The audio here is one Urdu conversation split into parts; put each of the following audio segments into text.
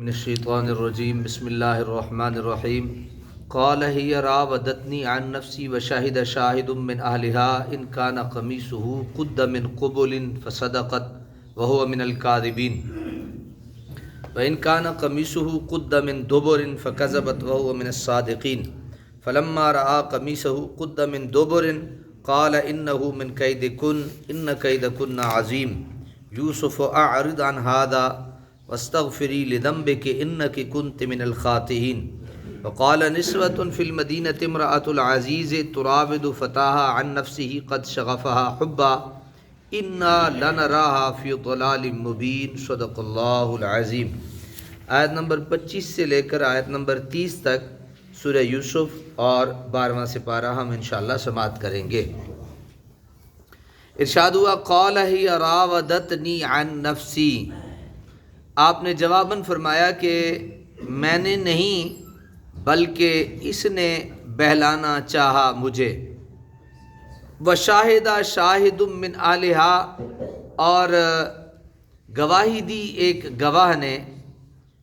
من الشیطان الرجیم بسم اللہ الرحمن الرحیم قال هي راودتني عن نفسي وشهد شاهد من أهلها إن كان قميصه قد من قبل فصدقت وهو من الكاذبين. وإن كان قميصه قد من دبر فكذبت وهو من الصادقين. فلما رأى قميصه قد من دبر قال إنه من كيدكن إن كيدكن عظيم. يوسف أعرض عن هذا واستغفري لذنبك إنك كنت من الخاطئين وقال نسوة في المدينة امرأة العزيز تراود فتاها عن نفسه قد شغفها حبا. إنا لنراها في ضلال مبين صدق اللہ العظیم. آیت نمبر پچیس سے لے کر آیت نمبر تیس تک سورہ یوسف اور بارہواں سپارہ ہم انشاءاللہ سماعت کریں گے. ارشاد ہوا، قال ہی راودتنی عن نفسی. آپ نے جواباً فرمایا کہ میں نے نہیں بلکہ اس نے بہلانا چاہا مجھے۔ و شاہدہ شاہد من علیہ اور گواہی دی ایک گواہ نے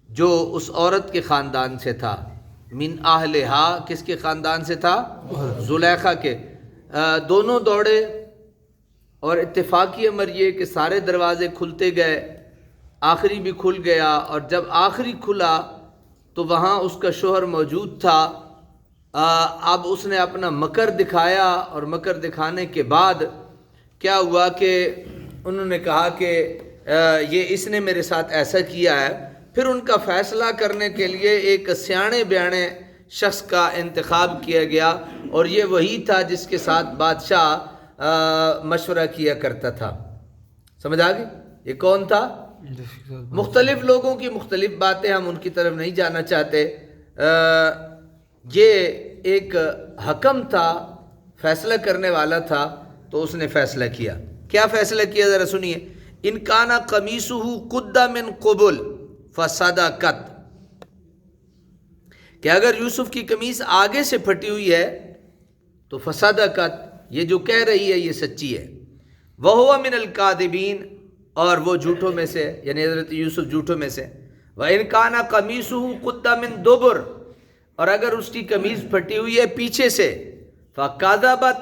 جو اس عورت کے خاندان سے تھا۔ من اہلہا کس کے خاندان سے تھا؟ زلیخا کے۔ دونوں دوڑے اور اتفاقی امر یہ کہ سارے دروازے کھلتے گئے۔ آخری بھی کھل گیا اور جب آخری کھلا تو وہاں اس کا شوہر موجود تھا۔ اب اس نے اپنا مکر دکھایا اور مکر دکھانے کے بعد کیا ہوا کہ انہوں نے کہا کہ یہ اس نے میرے ساتھ ایسا کیا ہے۔ پھر ان کا فیصلہ کرنے کے لیے ایک سیانے بیانے شخص کا انتخاب کیا گیا اور یہ وہی تھا جس کے ساتھ بادشاہ مشورہ کیا کرتا تھا۔ سمجھ آ گئی؟ یہ کون تھا؟ مختلف لوگوں کی مختلف باتیں ہم ان کی طرف نہیں جانا چاہتے۔ یہ ایک حکم تھا، فیصلہ کرنے والا تھا، تو اس نے فیصلہ کیا۔ کیا فیصلہ کیا؟ ذرا سنیے۔ انکانا قمیص من قبل فسادہ کت کہ اگر یوسف کی قمیص آگے سے پھٹی ہوئی ہے، تو فسادہ کت یہ جو کہہ رہی ہے، یہ سچی ہے۔ وہ من القادبین اور وہ جھوٹوں میں سے یعنی حضرت یوسف جھوٹوں میں سے۔ وہ انکانا قمیص قدہ من دوبر اور اگر اس کی قمیض پھٹی ہوئی ہے پیچھے سے فقادابت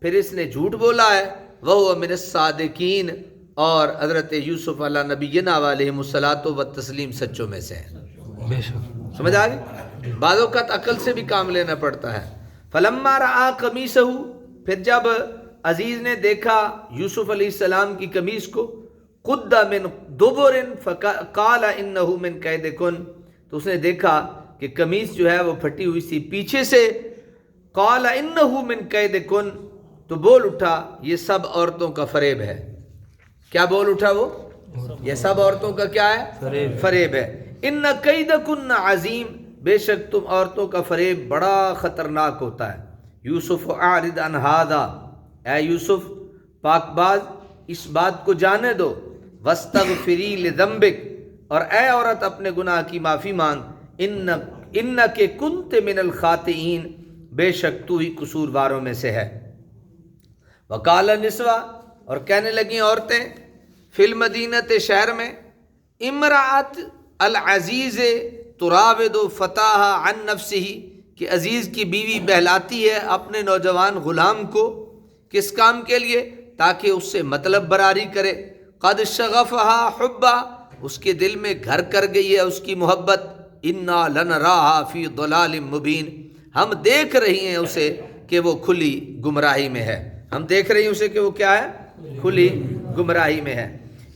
پھر اس نے جھوٹ بولا ہے۔ وہ من الصادقین اور حضرت یوسف علیہ نبی علیہ مسلاط و تسلیم سچوں میں سے۔ سمجھ آ گئی؟ بعض اوقات عقل سے بھی کام لینا پڑتا ہے۔ فلما رآ قمیص پھر جب عزیز نے دیکھا یوسف علیہ السلام کی قمیض کو قد من دوبر قال انه من قید کن تو اس نے دیکھا کہ قمیص جو ہے وہ پھٹی ہوئی سی پیچھے سے۔ قال انه من قید کن تو بول اٹھا یہ سب عورتوں کا فریب ہے۔ کیا بول اٹھا وہ؟ یہ سب عورتوں کا کیا ہے؟ فریب ہے۔ ان قید کن عظیم بے شک تم عورتوں کا فریب بڑا خطرناک ہوتا ہے۔ یوسف عن هذا۔ اے یوسف پاک باز اس بات کو جانے دو۔ وستغفری لذنبک، اور اے عورت اپنے گناہ کی معافی مانگ ان ان کے کنت من الخاطئین، بے شک تو ہی قصورواروں میں سے ہے۔ وکال نسوا اور کہنے لگی عورتیں، فی المدینت شہر میں امراۃ العزیز تراود و فتح عن نفسی کہ عزیز کی بیوی بہلاتی ہے اپنے نوجوان غلام کو کس کام کے لیے؟ تاکہ اس سے مطلب براری کرے۔ قد شغفہا حبا اس کے دل میں گھر کر گئی ہے اس کی محبت۔ انا لن راہ فی ضلال مبین ہم دیکھ رہی ہیں اسے کہ وہ کھلی گمراہی میں ہے۔ ہم دیکھ رہی ہیں اسے کہ وہ کیا ہے؟ کھلی گمراہی میں ہے۔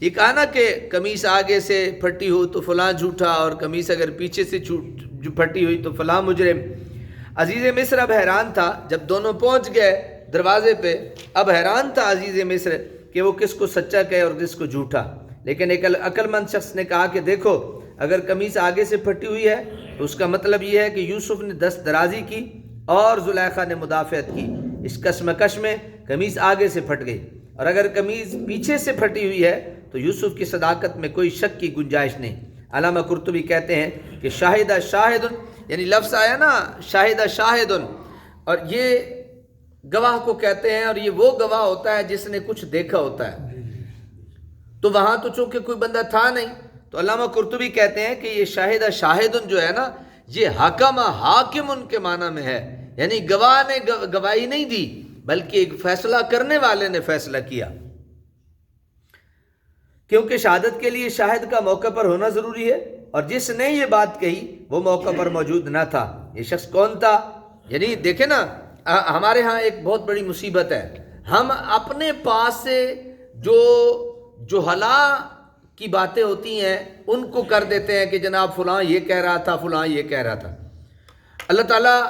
یہ کہا نا کہ قمیص آگے سے پھٹی ہو تو فلاں جھوٹا، اور قمیص اگر پیچھے سے جو پھٹی ہوئی تو فلاں مجرم۔ عزیز مصر اب حیران تھا۔ جب دونوں پہنچ گئے دروازے پہ، اب حیران تھا عزیز مصر۔ کہ وہ کس کو سچا کہے اور کس کو جھوٹا۔ لیکن ایک عقل مند شخص نے کہا کہ دیکھو، اگر قمیص آگے سے پھٹی ہوئی ہے، تو اس کا مطلب یہ ہے کہ یوسف نے دست درازی کی اور زلیخا نے مدافعت کی۔ اس کشمکش میں قمیص آگے سے پھٹ گئی۔ اور اگر قمیض پیچھے سے پھٹی ہوئی ہے، تو یوسف کی صداقت میں کوئی شک کی گنجائش نہیں۔ علامہ قرطبی کہتے ہیں کہ شاہدہ شاہد یعنی لفظ آیا نا، شاہدہ شاہد اور یہ گواہ کو کہتے ہیں اور یہ وہ گواہ ہوتا ہے جس نے کچھ دیکھا ہوتا ہے۔ تو وہاں تو چونکہ کوئی بندہ تھا نہیں تو علامہ قرطبی کہتے ہیں کہ یہ شاہدہ شاہدن جو ہے نا یہ حکم حاکم ان کے معنی میں ہے۔ یعنی گواہ نے گواہی نہیں دی بلکہ ایک فیصلہ کرنے والے نے فیصلہ کیا۔ کیونکہ شہادت کے لیے شاہد کا موقع پر ہونا ضروری ہے اور جس نے یہ بات کہی وہ موقع پر موجود نہ تھا۔ یہ شخص کون تھا؟ یعنی دیکھیں نا ہمارے ہاں ایک بہت بڑی مصیبت ہے۔ ہم اپنے پاس سے جو جو حلا کی باتیں ہوتی ہیں، ان کو کر دیتے ہیں کہ جناب فلاں یہ کہہ رہا تھا، فلاں یہ کہہ رہا تھا۔ اللہ تعالیٰ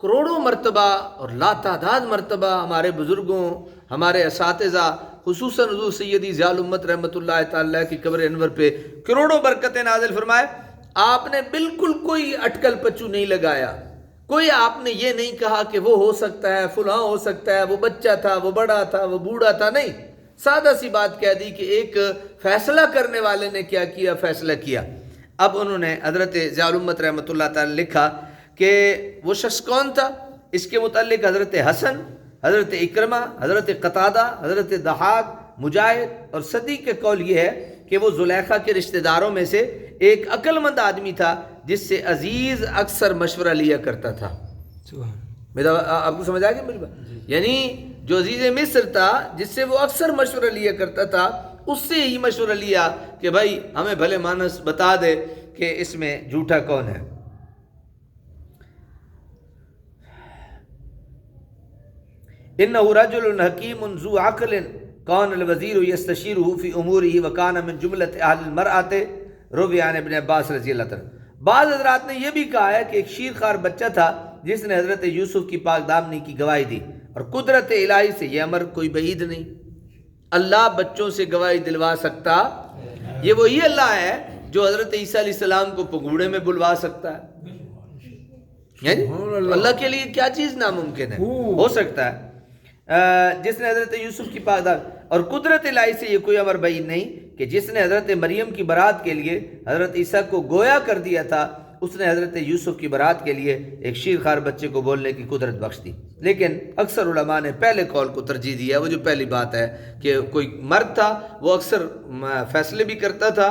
کروڑوں مرتبہ اور لا تعداد مرتبہ ہمارے بزرگوں، ہمارے اساتذہ، خصوصاً حضور سیدی ضیال امت رحمۃ اللہ تعالیٰ کی قبر انور پہ کروڑوں برکتیں نازل فرمائے۔ آپ نے بالکل کوئی اٹکل پچو نہیں لگایا۔ کوئی آپ نے یہ نہیں کہا کہ وہ ہو سکتا ہے، فلاں ہو سکتا ہے، وہ بچہ تھا، وہ بڑا تھا، وہ بوڑھا تھا، نہیں۔ سادہ سی بات کہہ دی کہ ایک فیصلہ کرنے والے نے کیا کیا، فیصلہ کیا۔ اب انہوں نے حضرت ضیاء رحمۃ اللہ تعالی لکھا کہ وہ شخص کون تھا؟ اس کے متعلق حضرت حسن، حضرت اکرمہ، حضرت قطادہ، حضرت دہاغ مجاہد اور صدی کے قول یہ ہے کہ وہ زلیخہ کے رشتہ داروں میں سے ایک عقل مند آدمی تھا۔ جس سے عزیز اکثر مشورہ لیا کرتا تھا۔ میرا آپ کو سمجھ آ گیا بات؟ جی۔ یعنی جو عزیز مصر تھا جس سے وہ اکثر مشورہ لیا کرتا تھا اس سے ہی مشورہ لیا کہ بھائی ہمیں بھلے مانس بتا دے کہ اس میں جھوٹا کون ہے۔ ان رجل الحکیم ذو عقل کون الوزیر یستشیر فی اموری وکان من جملت اہل المرآت رویان ابن عباس رضی اللہ تعالی بعض حضرات نے یہ بھی کہا ہے کہ ایک شیر خار بچہ تھا جس نے حضرت یوسف کی پاک دامنی کی گواہی دی اور قدرت الہی سے یہ امر کوئی بعید نہیں۔ اللہ بچوں سے گواہی دلوا سکتا۔ یہ وہی اللہ ہے جو حضرت عیسیٰ علیہ السلام کو پگوڑے میں بلوا سکتا ہے۔ یعنی اللہ۔ کے لیے کیا چیز ناممکن ہے؟ ہو۔ سکتا ہے۔ جس نے حضرت یوسف کی پاکدار اور قدرت الہی سے یہ کوئی امر بعید نہیں۔ کہ جس نے حضرت مریم کی برات کے لیے حضرت عیسیٰ کو گویا کر دیا تھا، اس نے حضرت یوسف کی برات کے لیے ایک شیر خار بچے کو بولنے کی قدرت بخش دی۔ لیکن اکثر علماء نے پہلے کال کو ترجیح دیا وہ جو پہلی بات ہے کہ کوئی مرد تھا، وہ اکثر فیصلے بھی کرتا تھا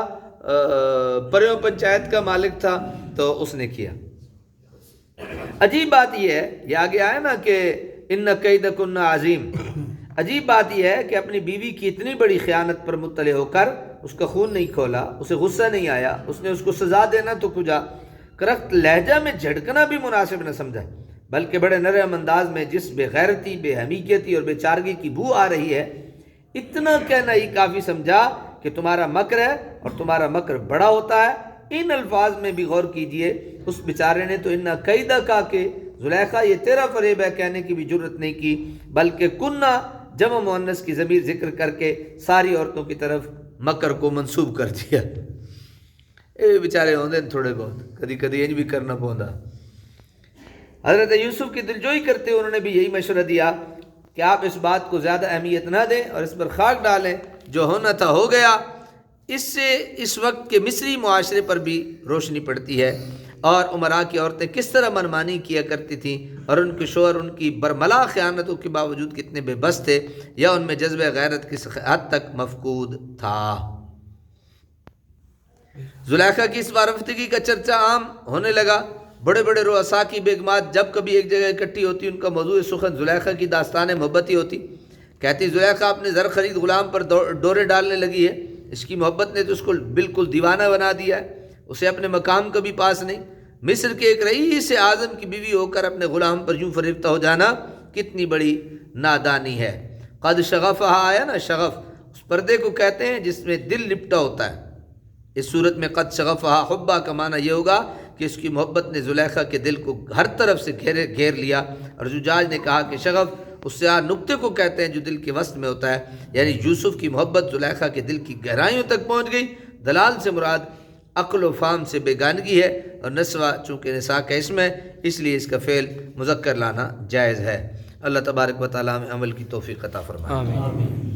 پریوں پنچایت کا مالک تھا، تو اس نے کیا۔ عجیب بات یہ ہے، یہ آگے آیا نا کہ ان قید کن عظیم عجیب بات یہ ہے کہ اپنی بیوی کی اتنی بڑی خیانت پر مطلع ہو کر اس کا خون نہیں کھولا، اسے غصہ نہیں آیا، اس نے اس کو سزا دینا تو کجا کرخت لہجہ میں جھڑکنا بھی مناسب نہ سمجھا۔ بلکہ بڑے نرم انداز میں جس بے غیرتی، بے حمیقیتی اور بے چارگی کی بو آ رہی ہے، اتنا کہنا ہی کافی سمجھا کہ تمہارا مکر ہے اور تمہارا مکر بڑا ہوتا ہے۔ ان الفاظ میں بھی غور کیجیے، اس بیچارے نے تو اتنا قیدہ کا کہ، زلیخا یہ تیرا فریب ہے کہنے کی بھی ضرورت نہیں کی، بلکہ کنہ جمع مونس کی ضمیر ذکر کر کے ساری عورتوں کی طرف مکر کو منسوب کر دیا۔ اے بیچارے ہوندے تھوڑے بہت، کدی کدی انج بھی کرنا پوندا۔ حضرت یوسف کی دلجوئی کرتے انہوں نے بھی یہی مشورہ دیا کہ آپ اس بات کو زیادہ اہمیت نہ دیں اور اس پر خاک ڈالیں۔ جو ہونا تھا ہو گیا۔ اس سے اس وقت کے مصری معاشرے پر بھی روشنی پڑتی ہے۔ اور عمرہ کی عورتیں کس طرح منمانی کیا کرتی تھیں اور ان کے شوہر، ان کی برملا خیانتوں کے باوجود کتنے بے بس تھے، یا ان میں جذبہ غیرت کس حد تک مفقود تھا؟ زلیخا کی اس وارفتگی کا چرچا عام ہونے لگا۔ بڑے بڑے رؤسا کی بیگمات جب کبھی ایک جگہ اکٹھی ہوتی، ان کا موضوع سخن زلیخا کی داستان محبت ہی ہوتی۔ کہتی، زلیخا اپنے زر خرید غلام پر ڈورے ڈالنے لگی ہے، اس کی محبت نے تو اس کو بالکل دیوانہ بنا دیا ہے۔ اسے اپنے مقام کبھی پاس نہیں۔ مصر کے ایک رئیس اعظم کی بیوی ہو کر اپنے غلام پر یوں فریفتہ ہو جانا کتنی بڑی نادانی ہے۔ قد شغف آیا نا شغف، اس پردے کو کہتے ہیں جس میں دل لپٹا ہوتا ہے۔ اس صورت میں قد شغف حبا کا معنی یہ ہوگا کہ اس کی محبت نے زلیخا کے دل کو ہر طرف سے گھیرے گھیر لیا۔ اور زجاج نے کہا کہ شغف اس سے آ نقطے کو کہتے ہیں جو دل کے وسط میں ہوتا ہے۔ یعنی یوسف کی محبت زلیخا کے دل کی گہرائیوں تک پہنچ گئی۔ دلال سے مراد عقل و فام سے بیگانگی ہے اور نسوہ چونکہ نسا کا اسم ہے، اس لیے اس کا فعل مذکر لانا جائز ہے۔ اللہ تبارک و تعالیٰ ہمیں عمل کی توفیق عطا فرمائے۔ آمین۔